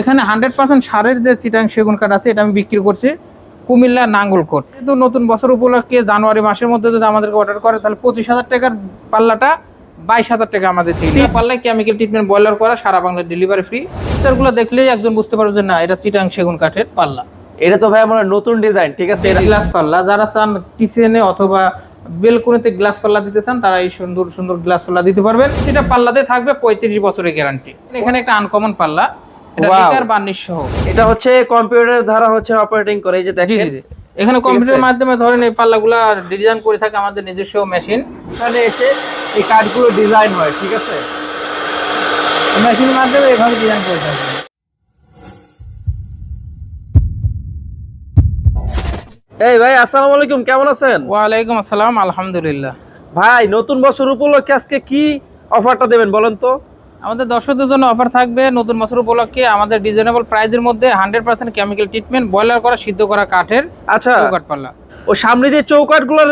এখানে hundred percent সারের যে চিটাং সেগুন কাঠ আছে এটা আমি বিক্রি করছি কুমিল্লা নাঙ্গলকোট কিন্তু নতুন বছর উপলক্ষে জানুয়ারি মাসের মধ্যে যদি আমাদেরকে অর্ডার করে তাহলে পঁচিশ হাজার টাকার পাল্লাটা বাইশ হাজার টাকা আমাদের থেকে। পাল্লায় কেমিক্যাল ট্রিটমেন্ট বয়লার করা সারা বাংলার ডেলিভারি ফ্রি স্যারগুলো দেখলেই একজন বুঝতে পারবে যে না এটা চিটাং সেগুন কাঠের পাল্লা। এটা তো ভাই আমার নতুন ডিজাইন ঠিক আছে? এটা গ্লাস পাল্লা। যারা চান কিচেনে অথবা বেলকুনিতে গ্লাস পাল্লা দিতে চান তারা এই সুন্দর সুন্দর গ্লাস পাল্লা দিতে পারবেন। সেটা পাল্লাতে থাকবে পঁয়ত্রিশ বছরের গ্যারান্টি এখানে একটা আনকমন পাল্লা। এটা. লিকার বার্নিশ এটা হচ্ছে কম্পিউটার দ্বারা হচ্ছে অপারেটিং করে এই যে দেখেন। এখানে কম্পিউটারের মাধ্যমে ধরেন এই পাল্লাগুলা ডিজাইন করে থাকে আমাদের নিজস্ব মেশিন এখানে এসে এই কাঠগুলো ডিজাইন হয় ঠিক আছে? মেশিনের মাধ্যমে এভাবে ডিজাইন করে থাকে। এই ভাই আসসালামু আলাইকুম কেমন আছেন? ওয়ালাইকুম আসসালাম আলহামদুলিল্লাহ। ভাই নতুন বছর উপলক্ষে আজকে কি অফারটা দেবেন বলেন তো? আমাদের দর্শকদের জন্য অফার থাকবে নতুন বছর উপলক্ষে আমাদের রিজনেবল প্রাইসের মধ্যে hundred percent chemical treatment boiler করা সিদ্ধ করা কাঠের আচ্ছা। চৌকাঠ পাল্লা। ও সামনে যে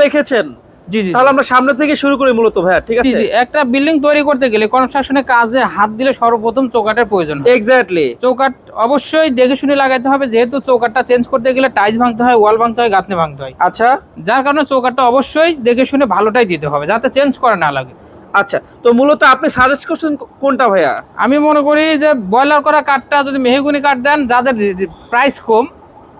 রেখেছেন জি জি তাহলে আমরা সামনে থেকে শুরু করি মূলত ভাইয়া ঠিক আছে? জি একটা বিল্ডিং তৈরি করতে গেলে কনস্ট্রাকশনের কাজে হাত দিলে সর্বপ্রথম চৌকাটের প্রয়োজন হয়। এক্স্যাক্টলি চৌকাট অবশ্যই দেখে শুনে লাগাইতে হবে যেহেতু চৌকাটটা চেঞ্জ করতে গেলে টাইলস ভাঙতে হয় ওয়াল ভাঙতে হয় গাঁথনি ভাঙতে হয়। আচ্ছা। যার কারণে চৌকাটটা অবশ্যই দেখে শুনে ভালোটাই দিতে হবে যাতে চেঞ্জ করা না লাগে। আচ্ছা তো মূলত আপনি সাজেস্ট করছেন কোনটা ভাইয়া? আমি মনে করি যে ব্রয়লার করা কাঠটা যদি মেহগুনি কাঠ দেন যাদের প্রাইস কম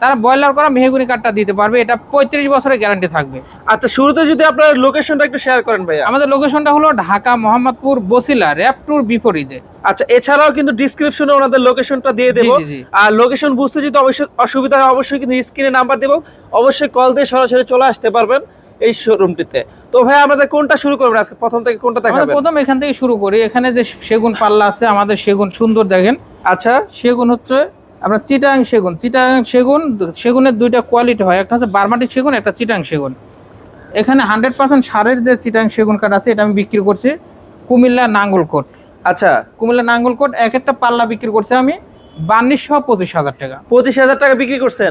তারা ব্রয়লার করা মেহগুনি কাঠটা দিতে পারবে। এটা পঁয়ত্রিশ বছরের গ্যারান্টি থাকবে। আচ্ছা শুরুতে যদি আপনার লোকেশনটা একটু শেয়ার করেন ভাইয়া। আমাদের লোকেশনটা হলো ঢাকা মোহাম্মদপুর বসিলা র্যাপটুর বিপরীতে। আচ্ছা এছাড়াও কিন্তু ডিসক্রিপশনে ওনাদের লোকেশনটা দিয়ে দেবো। আর লোকেশন বুঝতে যদি অবশ্যই অসুবিধা হয় অবশ্যই কিন্তু স্ক্রিনে নাম্বার দেবো। অবশ্যই কল দিয়ে সরাসরি চলে আসতে পারবেন। এই শোরুমটিতে তো ভাই আমাদের কোনটা শুরু করবেন আজকে? প্রথম থেকে কোনটা আমরা দেখাবেন? প্রথম এখান থেকে শুরু করি। এখানে যে সেগুন পাল্লা আছে আমাদের সেগুন সুন্দর দেখেন। আচ্ছা। সেগুন হচ্ছে আমরা চিটাং সেগুন। চিটাং সেগুন সেগুনের দুইটা কোয়ালিটি হয়। একটা হচ্ছে বারমাটি সেগুন একটা চিটাং সেগুন। এখানে হান্ড্রেড পার্সেন্ট সারের যে চিটাং সেগুন কাঠ আছে এটা আমি বিক্রি করছি কুমিল্লা নাঙ্গলকোট আচ্ছা। কুমিল্লা নাঙ্গলকোট এক একটা পাল্লা বিক্রি করছি আমি। পঁচিশ হাজার টাকা। পঁচিশ হাজার টাকা বিক্রি করছেন?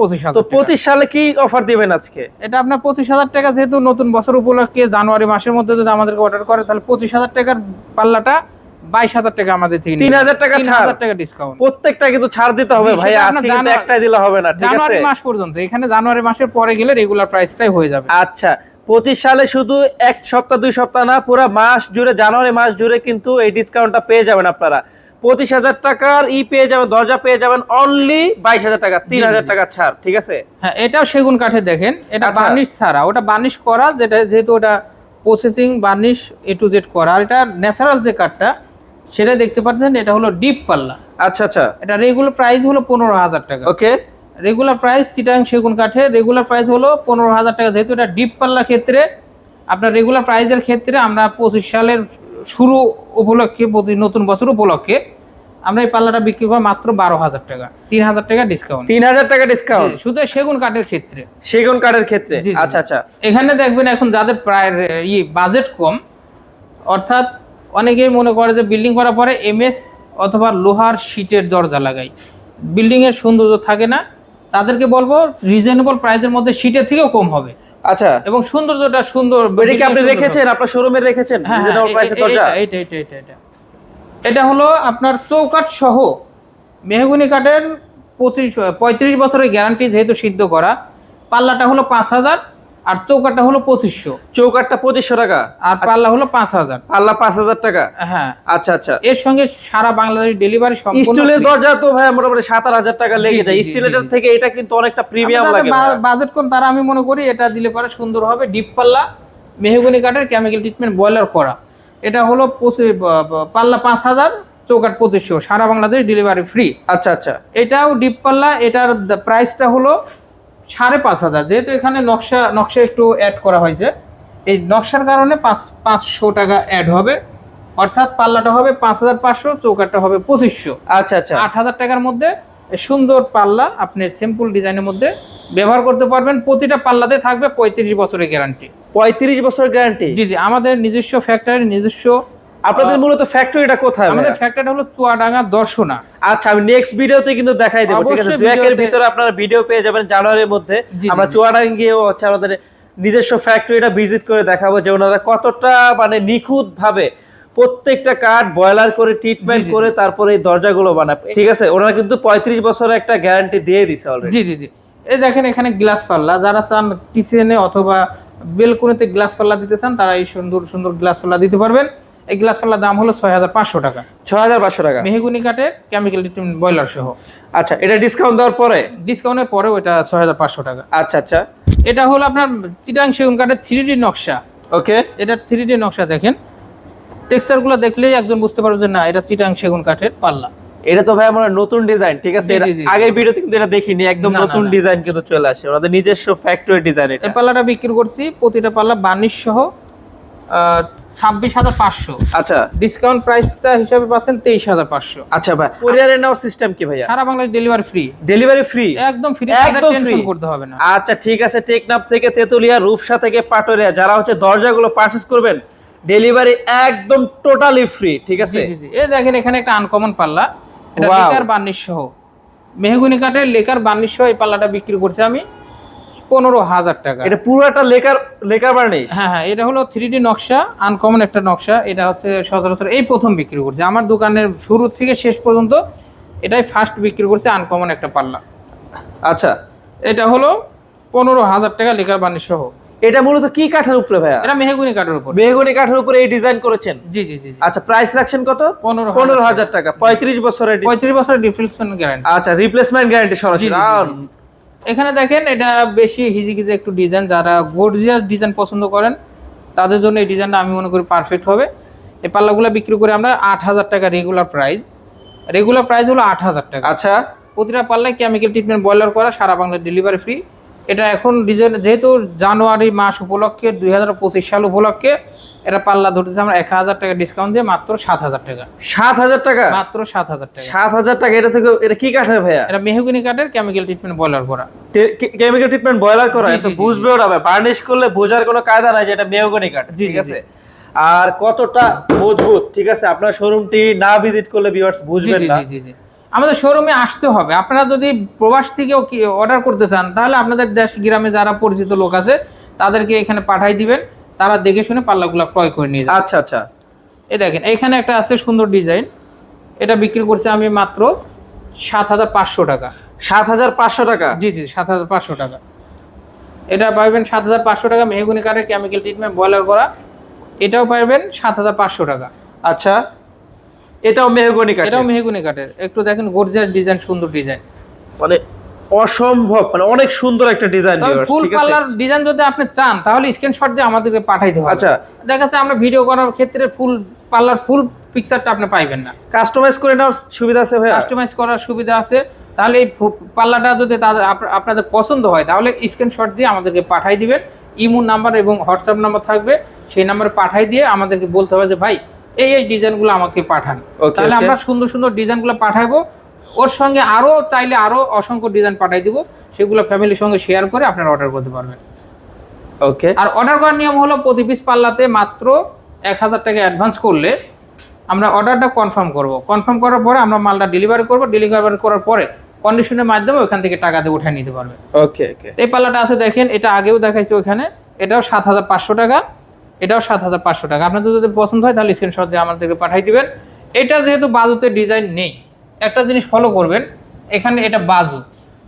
পঁচিশ হাজার টাকা। পঁচিশ সালে কি অফার দিবেন আজকে? এটা আপনার পঁচিশ হাজার টাকা যেহেতু নতুন বছর উপলক্ষে জানুয়ারি মাসের মধ্যে যদি আমাদেরকে অর্ডার করে তাহলে পঁচিশ হাজার টাকার পাল্লাটা বাইশ হাজার টাকা আমাদের থেকে তিন হাজার টাকা হাজার টাকা ডিসকাউন্ট প্রত্যেকটা কিন্তু ছাড় দিতে হবে জি, ভাই আজকে কিন্তু একটাই দিলে হবে না ঠিক আছে? জানুয়ারি মাস পর্যন্ত। এখানে জানুয়ারি মাসের পরে গেলে রেগুলার প্রাইসটাই হয়ে যাবে। আচ্ছা পঁচিশ সালে শুধু এক সপ্তাহ দুই সপ্তাহ না পুরো মাস জুড়ে জানুয়ারি মাস জুড়ে কিন্তু এই ডিসকাউন্টটা পেয়ে যাবেন আপনারা। পঁচিশ হাজার টাকার ই পেয়ে যাবেন দরজা পেয়ে যাবেন অনলি বাইশ হাজার টাকা তিন হাজার টাকা ছাড় ঠিক আছে? হ্যাঁ এটাও সেগুন কাঠে দেখেন এটা আচ্ছা। বার্নিশ ছাড়া ওটা বার্নিশ করা যেটা যেহেতু ওটা processing varnish A to Z করা আর এটা ন্যাচারাল যে কাঠটা সেটা দেখতে পাচ্ছেন এটা হলো ডিপ পাল্লা। আচ্ছা আচ্ছা। এটা রেগুলার প্রাইস হলো পনেরো হাজার টাকা। ওকে। রেগুলার প্রাইস চিটাং সেগুন কাঠে রেগুলার প্রাইস হলো পনেরো হাজার টাকা যেহেতু এটা ডিপ পাল্লার ক্ষেত্রে আপনার রেগুলার প্রাইসের ক্ষেত্রে আমরা পঁচিশ সালের শুরু উপলক্ষে প্রতি নতুন বছর উপলক্ষে আমরা এই পাল্লাটা বিক্রি করি মাত্র বারো হাজার টাকা। তিন হাজার টাকা ডিসকাউন্ট তিন হাজার টাকা ডিসকাউন্ট শুধু সেগুন কাঠের ক্ষেত্রে। সেগুন কাঠের ক্ষেত্রে। আচ্ছা আচ্ছা। এখানে দেখবেন এখন যাদের প্রায় ই বাজেট কম অর্থাৎ অনেকেই মনে করে যে বিল্ডিং করার পরে এমএস অথবা লোহার শীটের দরজা লাগাই। বিল্ডিংয়ের সৌন্দর্য থাকে না। তাদেরকে বলব রিজনেবল প্রাইসের মধ্যে শীটের থেকেও কম হবে। আচ্ছা। এবং সৌন্দর্যটা সুন্দর এটা কি আপনি রেখেছেন আপনার শোরুমে রেখেছেন হ্যাঁ হ্যাঁ, এর এ- দরজা? এটা এটা এটা এটা এটা এটা হলো আপনার চৌকাট সহ মেহগুনি কাঠের পঁচিশ পঁয়ত্রিশ বছরের গ্যারান্টি যেহেতু সিদ্ধ করা পাল্লাটা হলো পাঁচ হাজার আর চৌকাঠটা হলো পঁচিশশো। চৌকাঠটা পঁচিশশো টাকা? আর পাল্লা হলো পাঁচ হাজার। পাল্লা পাঁচ হাজার টাকা? হ্যাঁ। আচ্ছা আচ্ছা। এর সঙ্গে সারা বাংলাদেশ ডেলিভারি স্টিলের দরজা তো ভাই মোটামুটি সাত আট হাজার টাকা লেগে যায়। স্টিলের। থেকে এটা কিন্তু অনেকটা প্রিমিয়াম লাগে বাজেট কম তারা আমি মনে করি এটা দিলে পরে সুন্দর হবে। ডিপ পাল্লা মেহগুনি কাঠের কেমিক্যাল ট্রিটমেন্ট বয়লার করা। এটা হলো পাল্লা পাঁচ হাজার চৌকাঠ পঁচিশশো। সারা বাংলাদেশ ডেলিভারি ফ্রি আচ্ছা আচ্ছা। এটাও ডিপ পাল্লা এটার প্রাইসটা হলো সাড়ে পাঁচ হাজার। যেহেতু এখানে নকশা নকশা একটু অ্যাড করা হয়েছে। এই নকশার কারণে পাঁচ পাঁচশো টাকা অ্যাড হবে। অর্থাৎ পাল্লাটা হবে পাঁচ হাজার পাঁচশো চৌকাঠটা হবে পঁচিশশো। আচ্ছা আচ্ছা। আট হাজার টাকার মধ্যে সুন্দর পাল্লা আপনি সিম্পল ডিজাইনের মধ্যে ব্যবহার করতে পারবেন। প্রতিটা পাল্লাতে থাকবে পঁয়ত্রিশ বছরের গ্যারান্টি পঁয়ত্রিশ বছরের গ্যারান্টি জি জি। আমাদের নিজস্ব ফ্যাক্টরি নিজস্ব আপনাদের মূলত ফ্যাক্টরিটা কোথায় আমাদের ভাইয়া? ফ্যাক্টরি হলো চুয়াডাঙ্গা দর্শনা। আচ্ছা আমি নেক্সট ভিডিওতে কিন্তু দেখাই দেবো ঠিক আছে? অবশ্যই দু একের ভিতরে আপনারা ভিডিও পেয়ে যাবেন জানুয়ারির মধ্যে। আমরা চুয়াডাঙ্গা গিয়েও হচ্ছে আমাদের নিজস্ব ফ্যাক্টরিটা ভিজিট করে দেখাবো যে ওনারা কতটা মানে নিখুঁত ভাবে প্রত্যেকটা কাঠ বয়লার করে ট্রিটমেন্ট করে তারপরে এই দরজাগুলো বানায়। ঠিক আছে? ওনারা কিন্তু পঁয়ত্রিশ বছরের একটা গ্যারান্টি দিয়ে দিছে অলরেডি জি জি জি। এই দেখেন এখানে গ্লাস পাল্লা। যারা চান কিচেনে অথবা বেলকনিতে গ্লাস পাল্লা দিতে চান তারা এই সুন্দর সুন্দর গ্লাস পাল্লা দিতে পারবেন। এই গ্লাস পাল্লার দাম হলো ছয় হাজার পাঁচশো টাকা। ছয় হাজার পাঁচশো টাকা। মেহগুনি কাঠের কেমিক্যাল ট্রিটমেন্ট বয়লার সহ। আচ্ছা এটা ডিসকাউন্ট দেওয়ার পরে? ডিসকাউন্টের পরে এটা ছয় হাজার পাঁচশো টাকা। আচ্ছা আচ্ছা। এটা হলো আপনার চিটাং সেগুন কাঠের থ্রি ডি নকশা। ওকে। এটা থ্রি ডি নকশা দেখেন। টেক্সচারগুলো দেখলেই একজন বুঝতে পারবে যে না এটা চিটাং সেগুন কাঠের পাল্লা। এটা তো ভাই আমরা নতুন ডিজাইন ঠিক আছে। আগের ভিডিওতে কিন্তু এটা দেখিনি একদম নতুন ডিজাইন কিন্তু চলে আসে। ওনাদের নিজস্ব ফ্যাক্টরি ডিজাইন এটা। পাল্লাটা বিক্রি করছি প্রতিটা পাল্লা বার্নিশ সহ ছাব্বিশ হাজার পাঁচশো। আচ্ছা। ডিসকাউন্ট প্রাইসটা হিসাবে পাচ্ছেন তেইশ হাজার পাঁচশো। আচ্ছা ভাই কোরিয়ারে নেওয়ার সিস্টেম কি ভাইয়া? সারা Bangladesh delivery free delivery free একদম ফ্রি একদম টেনশন করতে হবে না। আচ্ছা ঠিক আছে টেকনাফ থেকে তেতুলিয়া রূপসা থেকে পাটুরিয়া যারা হচ্ছে দরজাগুলো পারচেজ করবেন ডেলিভারি একদম টোটালি ফ্রি ঠিক আছে? এই দেখেন এখানে একটা আনকমন পাল্লা। এটা লেকার বার্নিশ সহ। মেহগুনি কাঠের লেকার বার্নিশ সহ এই পাল্লাটা বিক্রি করছি আমি। পনেরো হাজার টাকা। এটা পুরোটা লেকার লেকার বার্নিশ হ্যাঁ হ্যাঁ এটা হলো থ্রি নকশা আনকমন একটা নকশা। এটা হচ্ছে সচরাচর এই প্রথম বিক্রি করছে। আমার দোকানের শুরু থেকে শেষ পর্যন্ত এটাই ফার্স্ট বিক্রি করছে আনকমন একটা পাল্লা। আচ্ছা। এটা হলো পনেরো হাজার টাকা লেকার বার্নিশ সহ। এটা মূলত কি কাঠের উপরে ভাইয়া? এটা মেহগুনি কাঠের উপর। বেগুনি কাঠের উপরে এই ডিজাইন করেছেন? জি জি জি। আচ্ছা প্রাইস রাখছেন কত? পনেরো পনেরো হাজার টাকা। পঁয়ত্রিশ বছরের পঁয়ত্রিশ বছরের রিপ্লেসমেন্ট গ্যারান্টি আচ্ছা রিপ্লেসমেন্ট গ্যারান্টি সরাসরি। এখানে দেখেন এটা বেশি হিজিগিজি একটু ডিজাইন যারা গর্জিয়াস ডিজাইন পছন্দ করেন তাদের জন্য এই ডিজাইনটা আমি মনে করি পারফেক্ট হবে। এই পাল্লাগুলো বিক্রি করে আমরা আট হাজার টাকা রেগুলার প্রাইস রেগুলার প্রাইস হলো আট হাজার টাকা। আচ্ছা। প্রতিটা পাল্লায় কেমিক্যাল ট্রিটমেন্ট বয়লার করা সারা বাংলার ডেলিভারি ফ্রি এটা এখন ডিজাইন যেহেতু জানুয়ারি মাস উপলক্ষে দুই হাজার পঁচিশ সাল উপলক্ষে এটা পাল্লা ধরতেছে আমরা এক হাজার টাকা ডিসকাউন্ট দিয়ে মাত্র সাত হাজার টাকা। সাত হাজার টাকা? মাত্র সাত হাজার টাকা। সাত হাজার টাকা এটা থেকে এটা কি কাঠের ভাইয়া? এটা মেহগুনি কাঠের কেমিক্যাল ট্রিটমেন্ট বয়লার করা। কেমিক্যাল ট্রিটমেন্ট বয়লার করা এটা বুঝবে ওরা বার্নিশ করলে বোঝার কোনো কায়দা নাই যে এটা মেহগনি কাঠ ঠিক আছে? আর কতটা মজবুত ঠিক আছে? আপনার শোরুমটি না ভিজিট করলে ভিউয়ার্স বুঝবেন না। জি জি জি। আমাদের শোরুমে আসতে হবে। আপনারা যদি প্রবাস থেকেও কি অর্ডার করতে চান তাহলে আপনাদের দেশ গ্রামে যারা পরিচিত লোক আছে তাদেরকে এখানে পাঠাই দিবেন। তারা দেখে শুনে পাল্লাগুলো ক্রয় করে নিয়ে আচ্ছা আচ্ছা। এই দেখেন এখানে একটা আছে সুন্দর ডিজাইন। এটা বিক্রি করছি আমি মাত্র সাত হাজার পাঁচশো টাকা। সাত হাজার পাঁচশো টাকা? জি জি সাত হাজার পাঁচশো টাকা। এটা পাইবেন সাত হাজার পাঁচশো টাকা মেহগুনি কাঠের কেমিক্যাল ট্রিটমেন্ট বয়লার করা। এটাও পাইবেন সাত হাজার পাঁচশো টাকা। আচ্ছা। এটাও মেহগনি কাঠ এটাও মেহগুনি কাঠের। একটু দেখেন গর্জিয়াস ডিজাইন সুন্দর ডিজাইন। মানে অসম্ভব মানে অনেক সুন্দর একটা ডিজাইন ফুল ঠিক আছে? পাল্লার ডিজাইন যদি আপনি চান তাহলে স্ক্রিনশট দিয়ে আমাদেরকে পাঠাইতে হবে। আচ্ছা। দেখা যাচ্ছে আমরা ভিডিও করার ক্ষেত্রে ফুল পাল্লার ফুল পিকচারটা আপনি পাইবেন না। কাস্টমাইজ করে নেওয়ার সুবিধা আছে ভাইয়া? কাস্টমাইজ করার সুবিধা আছে। তাহলে এই পাল্লাটা যদি তাদের আপনাদের পছন্দ হয় তাহলে স্ক্রিনশট দিয়ে আমাদেরকে পাঠাই দিবেন। ইমো নাম্বার এবং হোয়াটসঅ্যাপ নাম্বার থাকবে। সেই নাম্বারে পাঠাই দিয়ে আমাদেরকে বলতে হবে যে ভাই এই এই ডিজাইনগুলো আমাকে পাঠান। তাহলে আমরা সুন্দর সুন্দর ডিজাইনগুলো পাঠাবো ওর সঙ্গে আরও চাইলে আরও অসংখ্য ডিজাইন পাঠাই দিব। সেগুলো ফ্যামিলির সঙ্গে শেয়ার করে আপনারা অর্ডার করতে পারবেন। ওকে আর অর্ডার করার নিয়ম হলো প্রতি পিস পাল্লাতে মাত্র এক হাজার টাকা অ্যাডভান্স করলে আমরা অর্ডারটা কনফার্ম করব। কনফার্ম করার পরে আমরা মালটা ডেলিভারি করব। ডেলিভারি করার পরে কন্ডিশনের মাধ্যমে ওখান থেকে টাকা দিয়ে উঠে নিতে পারবে। ওকে ওকে এই পাল্লাটা আছে দেখেন এটা আগেও দেখাইছি ওখানে। এটাও সাত হাজার পাঁচশো টাকা। এটাও সাত হাজার পাঁচশো টাকা। আপনাদের যদি পছন্দ হয় তাহলে স্ক্রিনশট দিয়ে আমাদেরকে পাঠিয়ে দিবেন। এটা যেহেতু বাজুতে ডিজাইন নেই একটা জিনিস ফলো করবেন এখানে এটা বাজু।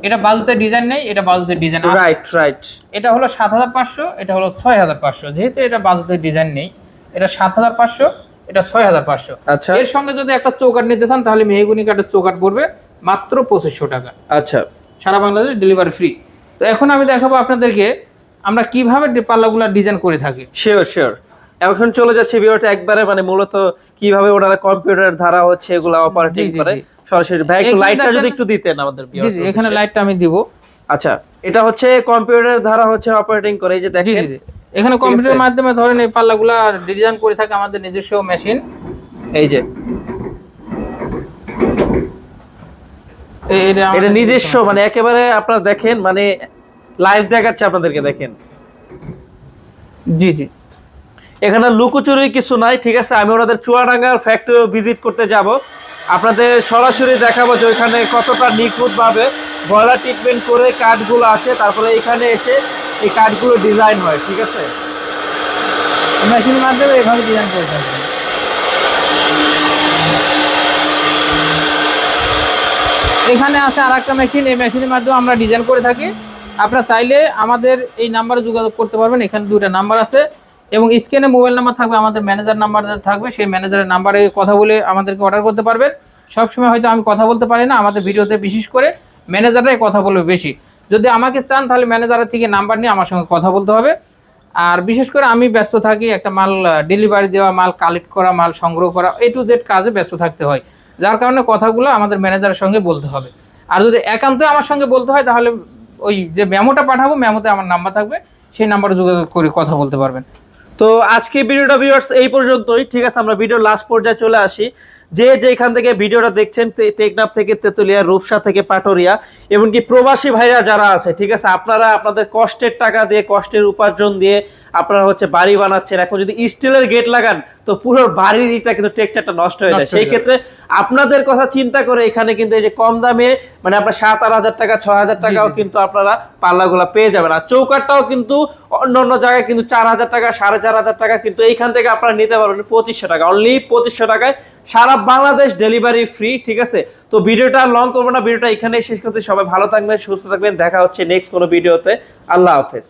এটা বাজুতে ডিজাইন নেই এটা বাজুতে ডিজাইন রাইট রাইট এটা হলো সাত হাজার পাঁচশো এটা হলো ছয় হাজার পাঁচশো। যেহেতু এটা বাজুতে ডিজাইন নেই এটা সাত হাজার পাঁচশো এটা ছয় হাজার পাঁচশো। আচ্ছা। এর সঙ্গে যদি একটা চৌকাট নিতে চান তাহলে মেহগুনি কাঠের চৌকাট পড়বে মাত্র পঁচিশশো টাকা। আচ্ছা। সারা বাংলাদেশ ডেলিভারি ফ্রি তো এখন আমি দেখাবো আপনাদেরকে আমরা কীভাবে পাল্লাগুলো ডিজাইন করে থাকি? শিওর শিওর এখন চলে যাচ্ছে ভিডিওটা একবারে মানে মূলত কীভাবে ওনারা কম্পিউটার ধারা হচ্ছে এগুলো অপারেটিং করে। সরাসরি ভাই একটু লাইটটা যদি একটু দিতেন আমাদের জি জি এখানে লাইটটা আমি দিব। আচ্ছা এটা হচ্ছে কম্পিউটার ধারা হচ্ছে অপারেটিং করে এই যে দেখেন। এখানে কম্পিউটারের মাধ্যমে ধরেন এই পাল্লাগুলা ডিজাইন করে থাকে আমাদের নিজস্ব মেশিন এই যে। এটা নিজস্ব মানে একেবারে আপনারা দেখেন মানে লাইভ দেখাচ্ছে আপনাদেরকে দেখেন। জি জি। এখানে লুকোচুরি কিছু নাই ঠিক আছে? আমি ওনাদের চুয়াডাঙ্গার ফ্যাক্টরি ভিজিট করতে যাব। আপনাদের সরাসরি দেখাবো যে ওইখানে কতটা নিখুঁতভাবে ব্রয়লার ট্রিটমেন্ট করে কাঠগুলো আছে তারপরে এখানে এসে এই কাঠগুলো ডিজাইন হয় ঠিক আছে? মেশিনের মাধ্যমে ডিজাইন এখানে আছে আর একটা মেশিন এই মেশিনের মাধ্যমে আমরা ডিজাইন করে থাকি। আপনারা চাইলে আমাদের এই নাম্বারে যোগাযোগ করতে পারবেন। এখানে দুইটা নাম্বার আছে এবং স্ক্রিনে মোবাইল নাম্বার থাকবে, আমাদের ম্যানেজার নাম্বার থাকবে। সেই ম্যানেজারের নাম্বারে কথা বলে আমাদেরকে অর্ডার করতে পারবেন। সবসময় হয়তো আমি কথা বলতে পারি না, আমাদের ভিডিওতে বিশেষ করে ম্যানেজাররাই কথা বলবে বেশি। যদি আমাকে চান, তাহলে ম্যানেজারের থেকে নাম্বার নিয়ে আমার সঙ্গে কথা বলতে হবে। আর বিশেষ করে আমি ব্যস্ত থাকি, একটা মাল ডেলিভারি দেওয়া, মাল কালেক্ট করা, মাল সংগ্রহ করা এ টু জেড কাজে ব্যস্ত থাকতে হয়। যার কারণে কথাগুলো আমাদের ম্যানেজারের সঙ্গে বলতে হবে। আর যদি একান্তই আমার সঙ্গে বলতে হয়, তাহলে ওই যে মেমোটা পাঠাবো, মেমোতে আমার নাম্বার থাকবে, সেই নাম্বারে যোগাযোগ করে কথা বলতে পারবেন। তো আজকে ভিডিওটা ভিউয়ার্স এই পর্যন্তই। ঠিক আছে, আমরা ভিডিওর লাস্ট পর্যায়ে চলে আসি। যে যেখান থেকে ভিডিওটা দেখছেন টেকনাফ থেকে তেতুলিয়া রূপসা থেকে পাটুরিয়া এমনকি প্রবাসী ভাইরা যারা আছে ঠিক আছে? আপনারা আপনাদের কষ্টের টাকা দিয়ে কষ্টের উপার্জন দিয়ে আপনারা হচ্ছে বাড়ি বানাচ্ছেন। এখন যদি স্টিলের গেট লাগান তো পুরো বাড়ির ইটা কিন্তু টেক্সচারটা নষ্ট হয়ে যায়। সেই ক্ষেত্রে আপনাদের কথা চিন্তা করে এখানে কিন্তু এই যে কম দামে মানে আপনার সাত আট হাজার টাকা ছ হাজার টাকাও কিন্তু আপনারা পাল্লাগুলো পেয়ে যাবেন। আর চৌকাটটাও কিন্তু অন্য অন্য জায়গায় কিন্তু চার হাজার টাকা সাড়ে চার হাজার টাকা কিন্তু এইখান থেকে আপনারা নিতে পারবেন পঁচিশশো টাকা। অনলি পঁচিশশো টাকায় সারা বাংলাদেশ ডেলিভারি ফ্রি ঠিক আছে? তো ভিডিওটা লং করব না, ভিডিওটা এখানে শেষ করতে সবাই ভালো থাকবেন, সুস্থ থাকবেন, দেখা হচ্ছে নেক্সট কোনো ভিডিওতে আল্লাহ হাফেজ।